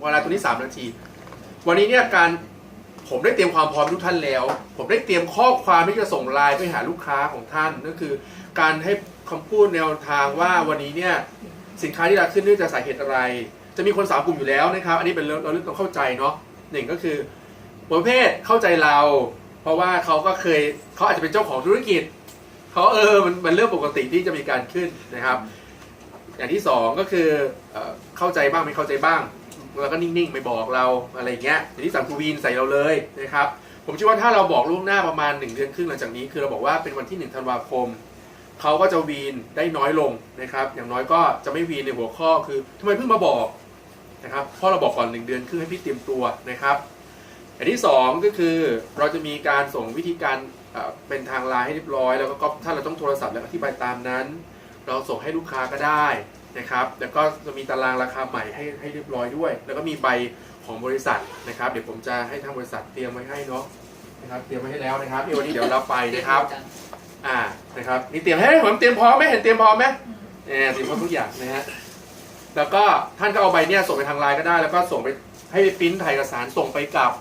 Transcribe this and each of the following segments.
เวลาตัวนี้ 3 นาที วันนี้เนี่ยการผมได้เตรียมความพร้อมทุกท่านแล้ว ผมได้เตรียมข้อความที่จะส่งไลน์ไปหาลูกค้าของท่านนั่นคือ การให้คำพูดแนวทางว่าวันนี้เนี่ยสินค้าที่ราคาขึ้นเนื่องจากสาเหตุอะไร จะมีคนสามกลุ่มอยู่แล้วนะครับ อันนี้เป็นเรื่องเราเรื่องต้องเข้าใจเนาะหนึ่งก็คือประเภทเข้าใจเรา เพราะว่าเขาก็เคยเขาอาจจะเป็นเจ้าของธุรกิจเขาเออมันมันเรื่องปกติที่จะมีการขึ้นนะครับ อย่างที่สองก็คือเข้าใจบ้างไม่เข้าใจบ้าง แล้วก็นิ่งๆ ไม่บอกเราอะไรเงี้ยอย่างที่สามคือวีนใส่เราเลยนะครับ ผมเชื่อว่าถ้าเราบอกล่วงหน้าประมาณ 1 เดือนครึ่งหลังจากนี้ คือเราบอกว่าเป็นวันที่1ธันวาคมเขาก็จะวีนได้น้อยลงนะครับ อย่างน้อยก็จะไม่วีนในหัวข้อคือทำไมเพิ่งมาบอกนะครับเพราะเราบอกก่อน1เดือนครึ่งให้พี่เตรียมตัวนะครับอันที่สองก็คือเราจะมีการส่งวิธีการเอ่อเป็นทางไลน์ให้เรียบร้อย แล้วก็ถ้าเราต้องโทรศัพท์แล้วอธิบายตามนั้น เราส่งให้ลูกค้าก็ได้ นะครับแล้วก็จะมีตารางราคาใหม่ให้ให้เรียบร้อยด้วย แล้วก็มีใบของบริษัทนะครับ เดี๋ยวผมจะให้ทางบริษัทเตรียมไว้ให้เนาะนะครับเตรียมไว้ให้แล้วนะครับนี่วันนี้เดี๋ยวเราไปนะครับอ่านะครับนี่เตรียมให้ผมเตรียมพร้อมไหมเห็นเตรียมพร้อมไหมเนี่ยเตรียมพร้อมทุกอย่างนะฮะแล้วก็ท่านก็เอาใบเนี่ยส่งไปทางไลน์ก็ได้ แล้วก็ส่งไปให้ไปปริ้นถ่ายเอกสารส่งไปกับ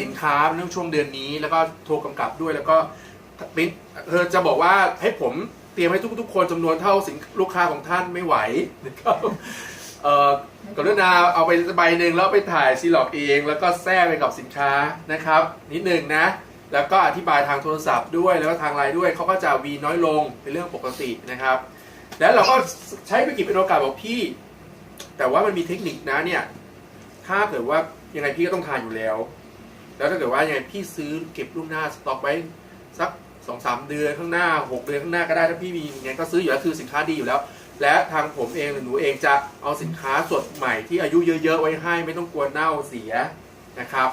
สินค้าเรื่องช่วงเดือนนี้ แล้วก็โทรกำกับด้วยแล้วก็ปริ้นเธอจะบอกว่าให้ผม เตรียมให้ทุกๆ คนจำนวนเท่าสินลูกค้าของท่านไม่ไหวนะครับเอ่อกรุณาเอาไปใบหนึ่งแล้วไปถ่ายซีล็อกเอง แล้วก็แทรกไปกับสินค้านะครับ นิดหนึ่งนะ แล้วก็อธิบายทางโทรศัพท์ด้วยแล้วก็ทางไลน์ด้วยเขาก็จะวีน้อยลงเป็นเรื่องปกตินะครับ แล้วเราก็ใช้ไปกิจเป็นโอกาสบอกพี่ แต่ว่ามันมีเทคนิคนะเนี่ย ถ้าเกิดว่ายังไงพี่ก็ต้องทานอยู่แล้ว แล้วถ้าเกิดว่ายังไงพี่ซื้อเก็บล่วงหน้าสต็อกไว้ สองสามเดือนข้างหน้าหกเดือนข้างหน้าก็ได้ถ้าพี่มียังไงก็ซื้ออยู่แล้วคือสินค้าดีอยู่แล้ว และทางผมเองหรือหนูเองจะเอาสินค้าสดใหม่ที่อายุเยอะๆไว้ให้ไม่ต้องกลัวเน่าเสียนะครับ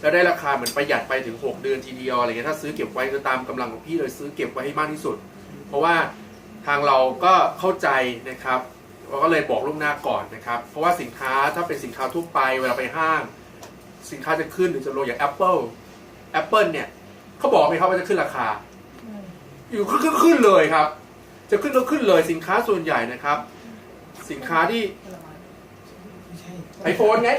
แล้วได้ราคาเหมือนประหยัดไปถึง 6 เดือนทีเดียวอะไรเงี้ยถ้าซื้อเก็บไว้ก็ตามกำลังของพี่เลยซื้อเก็บไว้ให้มากที่สุด เพราะว่าทางเราก็เข้าใจนะครับเราก็เลยบอกล่วงหน้าก่อนนะครับ เพราะว่าสินค้าถ้าเป็นสินค้าทั่วไปเวลาไปห้าง สินค้าจะขึ้นหรือจะลงอย่าง Apple Apple เนี่ยเขาบอกไหมครับว่าจะขึ้นราคา อยู่ขึ้นขึ้นขึ้นเลยครับ จะขึ้นก็ขึ้นเลยสินค้าส่วนใหญ่นะครับ สินค้าที่ไอโฟนไง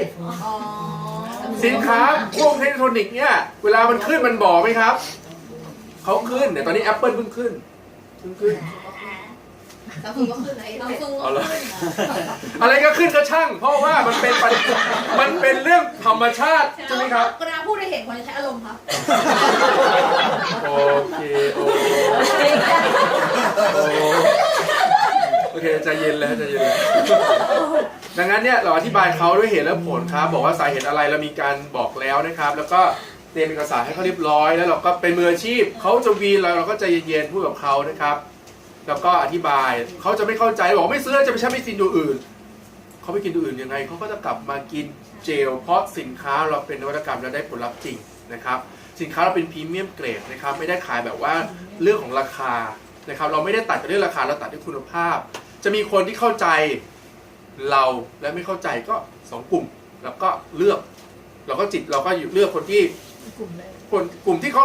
สินค้าพวกเทรอนิกส์เนี่ย เวลามันขึ้นมันบอกไหมครับ เขาขึ้นเนี่ยตอนนี้ Apple เพิ่งขึ้นเพิ่งขึ้น ซัมซุงก็ขึ้นเลยซัมซุงเอาก็เหรอขึ้นอะไรก็ขึ้นก็ช่าง เพราะว่ามันเป็นปัญมันเป็นเรื่องธรรมชาติใช่ไหมครับกระดาพูดได้เห็นคนจะใช้อารมณ์ครับ โอเคโอเคโอโอเคใจเย็นแล้วใจเย็นแล้วดังนั้นเนี่ยเราอธิบายเขาด้วยเหตุและผลครับ บอกว่าสาเหตุอะไรเรามีการบอกแล้วนะครับ แล้วก็เตรียมเอกสารให้เขาเรียบร้อย แล้วเราก็เป็นมืออาชีพเขาจะวีนเราเราก็ใจเย็นๆพูดกับเขานะครับ แล้วก็อธิบายเขาจะไม่เข้าใจบอกไม่ซื้อจะไปใช้ไปกินตัวอื่นเขาไปกินตัวอื่นยังไงเขาก็จะกลับมากินเจล เพราะสินค้าเราเป็นนวัตกรรมและได้ผลลัพธ์จริงนะครับ สินค้าเราเป็นพรีเมียมเกรดนะครับไม่ได้ขายแบบว่าเรื่องของราคานะครับ เราไม่ได้ตัดกันด้วยราคาเราตัดด้วยคุณภาพ จะมีคนที่เข้าใจเราและไม่เข้าใจก็สองกลุ่ม แล้วก็เลือก เราก็จิตเราก็เลือกคนที่กลุ่มแรกคนกลุ่มที่เขา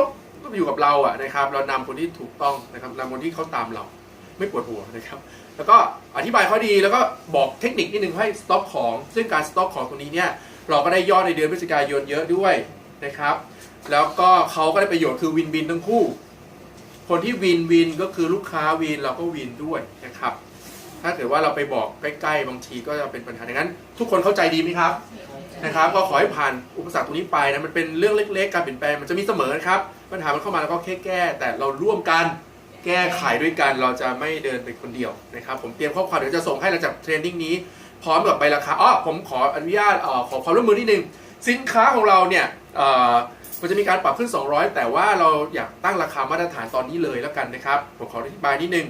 อยู่กับเราอะนะครับ เรานำคนที่ถูกต้องนะครับนำคนที่เขาตามเรา ไม่ปวดหัวนะครับ แล้วก็อธิบายเขาดีแล้วก็บอกเทคนิคนิดนึงให้สต็อกของ ซึ่งการสต็อกของตรงนี้เนี่ยเราก็ได้ยอดในเดือนพฤศจิกายนเยอะด้วยนะครับ แล้วก็เขาก็ได้ประโยชน์คือวินวินทั้งคู่ คนที่วินวินก็คือลูกค้าวินเราก็วินด้วยนะครับ ถ้าเกิดว่าเราไปบอกใกล้ ๆ บางทีก็จะเป็นปัญหาดังนั้น ทุกคนเข้าใจดีไหมครับนะครับ ก็ขอให้ผ่านอุปสรรคตรงนี้ไปนะมันเป็นเรื่องเล็ก ๆ การเปลี่ยนแปลงมันจะมีเสมอนะครับปัญหามันเข้ามาแล้วก็แค่แก้ แต่เราร่วมกัน แก้ไขด้วยกันเราจะไม่เดินไปคนเดียวนะครับ ผมเตรียมข้อความเดี๋ยวจะส่งให้หลังจากเทรนนิ่งนี้พร้อมกับใบราคาอ๋อผมขออนุญาตขอความร่วมมือนิดนึง สินค้าของเราเนี่ยอ่อมันจะมีการปรับขึ้น 200 แต่ว่าเราอยากตั้งราคามาตรฐานตอนนี้เลยแล้วกันนะครับผมขออธิบายนิดนึง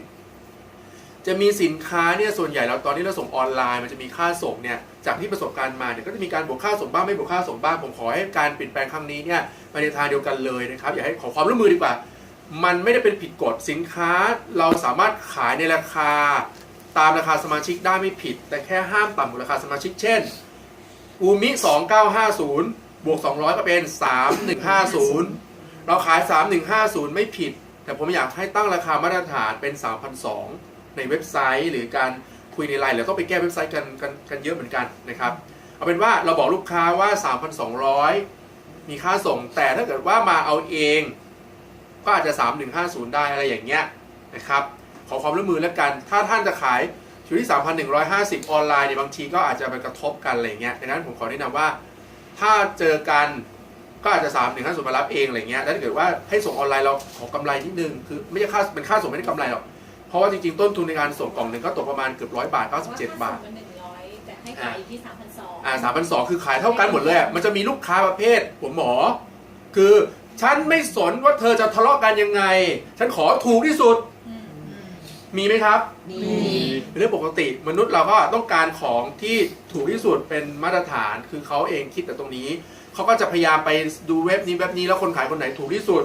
จะมีสินค้าเนี่ยส่วนใหญ่เราตอนนี้เราส่งออนไลน์มันจะมีค่าส่งเนี่ยจากที่ประสบการณ์มาเนี่ยก็จะมีการบวกค่าส่งบ้างไม่บวกค่าส่งบ้างผมขอให้การเปลี่ยนแปลงครั้งนี้เนี่ยไปในทางเดียวกันเลยนะครับอยากให้ขอความร่วมมือดีกว่า มันไม่ได้เป็นผิดกฎสินค้าเราสามารถขายในราคาตามราคาสมาชิกได้ไม่ผิด แต่แค่ห้ามต่ำกว่าราคาสมาชิกเช่น อูมิ 2950 บวก 200 ก็เป็น 3150 เราขาย 3150 ไม่ผิด แต่ผมอยากให้ตั้งราคามาตรฐานเป็น 3,200 ในเว็บไซต์ หรือการคุยในไลน์หรือต้องไปแก้เว็บไซต์กันกันกันเยอะเหมือนกันนะครับ เอาเป็นว่าเราบอกลูกค้าว่า 3,200 มีค่าส่ง แต่ถ้าเกิดว่ามาเอาเอง ก็อาจจะ 3150 ได้อะไรอย่างเงี้ยนะครับขอความร่วมมือแล้วกัน ถ้าท่านจะขายอยู่ที่ 3,150 ออนไลน์เนี่ยบางทีก็อาจจะไปกระทบกันอะไรเงี้ยดังนั้นผมขอแนะนำว่า ถ้าเจอกันก็อาจจะ3 1 5 0มารับเองอะไรเงี้ยแล้วถ้าเกิดว่าให้ส่งออนไลน์เราขอกำไรนิดนึง คือไม่ใช่ค่าเป็นค่าส่งไม่ได้กำไรหรอก เพราะว่าจริงๆ ต้นทุนในการส่งกล่องหนึ่งก็ตกประมาณเกือบร้อยบาท97บาทเป็นหนึ่งร้อยแต่ให้ขายอยู่ที่สามพันสองอ่าสามพันสองคือขายเท่ากันหมดเลยอะมันจะมีลูกค้าประเภทหัวหมอ คือ ฉันไม่สนว่าเธอจะทะเลาะกันยังไง ฉันขอถูกที่สุด มีไหมครับ มีเป็นเรื่องปกติมนุษย์เราก็ต้องการของที่ถูกที่สุดเป็นมาตรฐาน คือเขาเองคิดแต่ตรงนี้ เขาก็จะพยายามไปดูเว็บนี้เว็บนี้แล้วคนขายคนไหนถูกที่สุด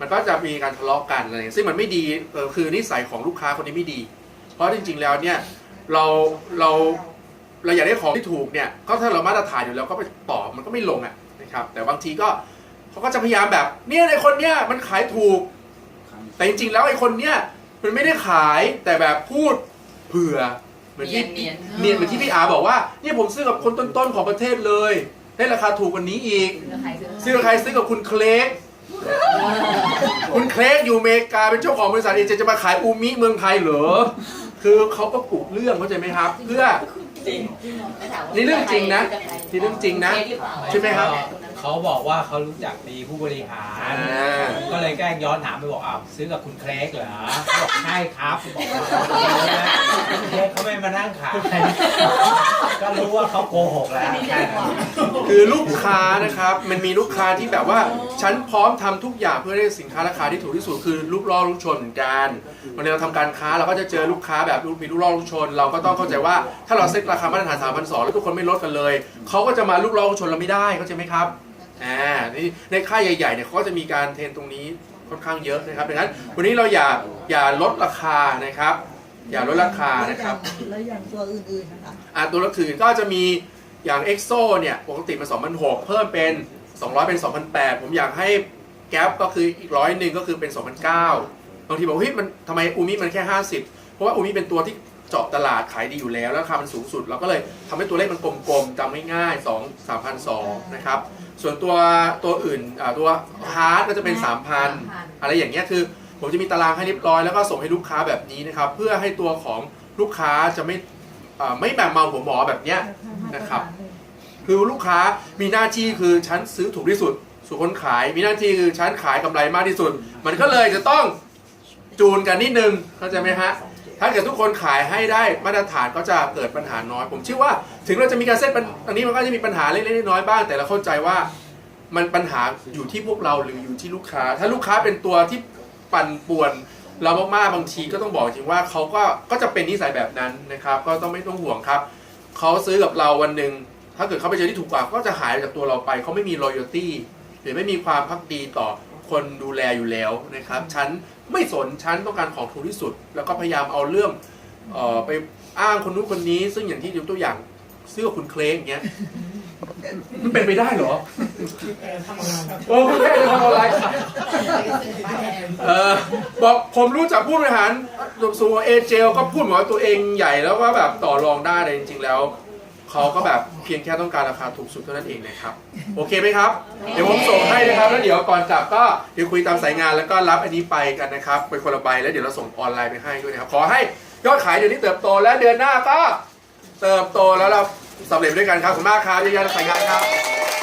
มันก็จะมีการทะเลาะกันอะไรอย่างเงี้ยซึ่งมันไม่ดีเออคือนิสัยของลูกค้าคนนี้ไม่ดี เพราะจริง ๆ แล้วเนี่ยเราเราเราอยากได้ของที่ถูกเนี่ยก็ถ้าเรามาตรฐานอยู่แล้วก็ไปต่อมันก็ไม่ลงอะนะครับ แต่บางทีก็ เขาก็จะพยายามแบบเนี่ยไอคนเนี้ยมันขายถูก แต่จริงๆแล้วไอคนเนี้ยมันไม่ได้ขายแต่แบบพูดเผื่อเหมือนที่เนียนๆ เนียนเหมือนที่พี่อาบอกว่าเนี่ยผมซื้อกับคนต้นๆของประเทศเลยได้ราคาถูกกว่านี้อีก ซื้อกับใครซื้อกับคุณเคลกคุณเคลกอยู่อเมริกาเป็นเจ้าของบริษัทเอเจจะมาขายอูมิเมืองไทยเหรอ คือเขาก็กุเรื่องเข้าใจไหมครับ เพื่อ นี่เรื่องจริงนะนี่เรื่องจริงนะ ใช่ไหมครับ เขาบอกว่าเขารู้จักดีผู้บริหารอ่าก็เลยแกล้งย้อนถามไปบอกอ้าวซื้อกับคุณเคลกเหรอเขาบอกใช่ครับบอกว่าคุณเคลกเขาไม่มานั่งขายก็รู้ว่าเขาโกหกแล้วแค่นั้นคือลูกค้านะครับมันมีลูกค้าที่แบบว่า ฉันพร้อมทำทุกอย่างเพื่อได้สินค้าราคาที่ถูกที่สุดคือลูกล่อลูกชนเหมือนกันวันนี้เราทำการค้าเราก็จะเจอลูกค้าแบบมีลูกล่อลูกชน เราก็ต้องเข้าใจว่าถ้าเราเซ็ตราคามาตรฐานสามพันสองแล้วทุกคนไม่ลดกันเลยเขาก็จะมาลูกล่อลูกชนเราไม่ได้เข้าใจไหมครับ อ่านี่ในค่ายใหญ่ๆเนี่ยเขาก็จะมีการเทรนตรงนี้ค่อนข้างเยอะนะครับดังนั้นวันนี้เราอย่าอย่าลดราคานะครับ อย่าลดราคานะครับแล้วอย่างตัวอื่นๆนะคะอะตัวละถือก็จะมีอย่าง EXO เนี่ยปกติมัน2,006เพิ่มเป็น 200 เป็น 2,008 ผมอยากให้แก๊ปก็คืออีกร้อยหนึ่งก็คือเป็น 2,009บางทีบอกเฮ้ยมันทำไมอูมิมันแค่ 50 เพราะว่าอูมิเป็นตัวที่ เจาะตลาดขายดีอยู่แล้ว แล้วราคามันสูงสุด เราก็เลยทำให้ตัวเลขมันกลมๆจำง่ายๆ2 3,002นะครับ ส่วนตัวตัวอื่นอ่าตัวฮาร์ดก็จะเป็น 3,000 อะไรอย่างเงี้ยคือ ผมจะมีตารางให้เรียบร้อยแล้วก็ส่งให้ลูกค้าแบบนี้นะครับ เพื่อให้ตัวของลูกค้าจะไม่อ่าไม่แบบเมาหัวหมอแบบเนี้ยนะครับ คือลูกค้ามีหน้าที่คือฉันซื้อถูกที่สุดส่วนคนขายมีหน้าที่คือฉันขายกำไรมากที่สุด มันก็เลยจะต้องจูนกันนิดนึงเข้าใจไหมฮะ ถ้าเกิดทุกคนขายให้ได้มาตรฐานก็จะเกิดปัญหาน้อย ผมเชื่อว่าถึงเราจะมีการเซตอันนี้มันก็จะมีปัญหาเล็กๆน้อยๆบ้าง แต่เราเข้าใจว่ามันปัญหาอยู่ที่พวกเราหรืออยู่ที่ลูกค้า ถ้าลูกค้าเป็นตัวที่ปั่นป่วนเรามากๆบางทีก็ต้องบอกจริงว่าเขาก็ก็จะเป็นนิสัยแบบนั้นนะครับ ก็ต้องไม่ต้องห่วงครับเขาซื้อกับเราวันหนึ่งถ้าเกิดเขาไปเจอที่ถูกกว่าก็จะหายจากตัวเราไปเขาไม่มี loyalty หรือไม่มีความพักดีต่อ คนดูแลอยู่แล้วนะครับ ฉันไม่สน ฉันต้องการของถูกที่สุด แล้วก็พยายามเอาเรื่องเอ่อไปอ้างคนนู้นคนนี้ ซึ่งอย่างที่ยกตัวอย่างซื้อคุณเคลงอย่างเงี้ย มันเป็นไปได้เหรอโอ้คุณแม่จะทำอะไร เออบอกผมรู้จักผู้บริหารสูงเอเจลก็พูดเหมือนว่าตัวเองใหญ่แล้วก็แบบต่อรองได้แต่จริงๆแล้ว เขาก็แบบเพียงแค่ต้องการราคาถูกสุดเท่านั้นเองนะครับ โอเคไหมครับ เดี๋ยวผมส่งให้นะครับ แล้วเดี๋ยวก่อนกลับก็เดี๋ยวคุยตามสายงานแล้วก็รับอันนี้ไปกันนะครับเป็นคนละใบแล้วเดี๋ยวเราส่งออนไลน์ไปให้ด้วยนะครับ ขอให้ยอดขายเดือนนี้เติบโตและเดือนหน้าก็เติบโตแล้วเราสำเร็จด้วยกันครับขอบคุณมากครับยืนยันสายงานครับ